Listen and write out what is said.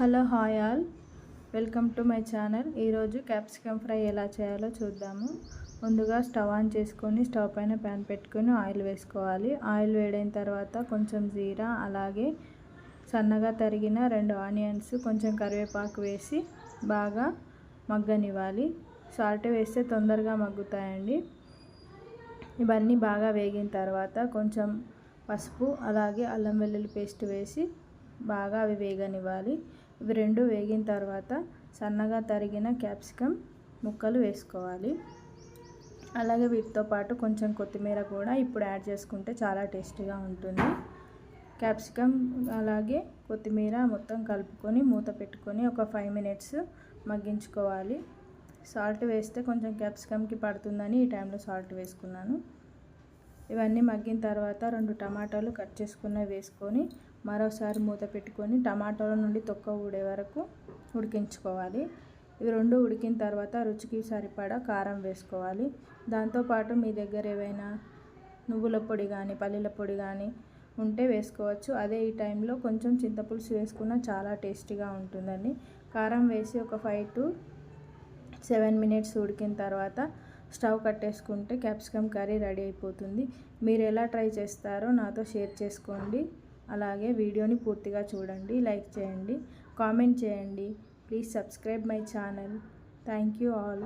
Hello hi all. Welcome to my channel. ఈరోజు capsicum fry ఎలా చేయాలో చూద్దాము. ముందుగా స్టవ్ ఆన్ చేసుకొని స్టవ్ పైన ప్యాన్ పెట్టుకొని ఆయిల్ వేసుకోవాలి. ఆయిల్ వేడైన తర్వాత కొంచెం జీరా అలాగే సన్నగా తరిగిన రెండు ఆనియన్స్ కొంచెం కరివేపాకు వేసి బాగా మగ్గనివ్వాలి. సాల్ట్ వేస్తే తొందరగా మగ్గుతాయండి. ఇవన్నీ బాగా వేగిన తర్వాత కొంచెం పసుపు అలాగే అల్లం వెల్లుల్లి పేస్ట్ వేసి బాగా అవి వేగనివ్వాలి. ఇవి రెండు వేగిన తర్వాత సన్నగా తరిగిన క్యాప్సికమ్ ముక్కలు వేసుకోవాలి. అలాగే వీటితో పాటు కొంచెం కొత్తిమీర కూడా ఇప్పుడు యాడ్ చేసుకుంటే చాలా టేస్టీగా ఉంటుంది. క్యాప్సికమ్ అలాగే కొత్తిమీర మొత్తం కలుపుకొని మూత పెట్టుకొని ఒక ఫైవ్ మినిట్స్ మగ్గించుకోవాలి. సాల్ట్ వేస్తే కొంచెం క్యాప్సికమ్కి పడుతుందని ఈ టైంలో సాల్ట్ వేసుకున్నాను. ఇవన్నీ మగ్గిన తర్వాత రెండు టమాటాలు కట్ చేసుకున్న వేసుకొని మరోసారి మూత పెట్టుకొని టమాటాల నుండి తొక్క ఊడే వరకు ఉడికించుకోవాలి. ఇవి రెండు ఉడికిన తర్వాత రుచికి సరిపడా కారం వేసుకోవాలి. దాంతోపాటు మీ దగ్గర ఏవైనా నువ్వుల పొడి కానీ పల్లీల పొడి కానీ ఉంటే వేసుకోవచ్చు. అదే ఈ టైంలో కొంచెం చింతపులుసు వేసుకున్న చాలా టేస్టీగా ఉంటుందండి. కారం వేసి ఒక ఫైవ్ టు సెవెన్ మినిట్స్ ఉడికిన తర్వాత స్టవ్ కట్టేసుకుంటే క్యాప్సికమ్ కర్రీ రెడీ అయిపోతుంది. మీరు ఎలా ట్రై చేస్తారో నాతో షేర్ చేసుకోండి. అలాగే వీడియోని పూర్తిగా చూడండి. లైక్ చేయండి. కామెంట్ చేయండి. Please subscribe my channel. Thank you all.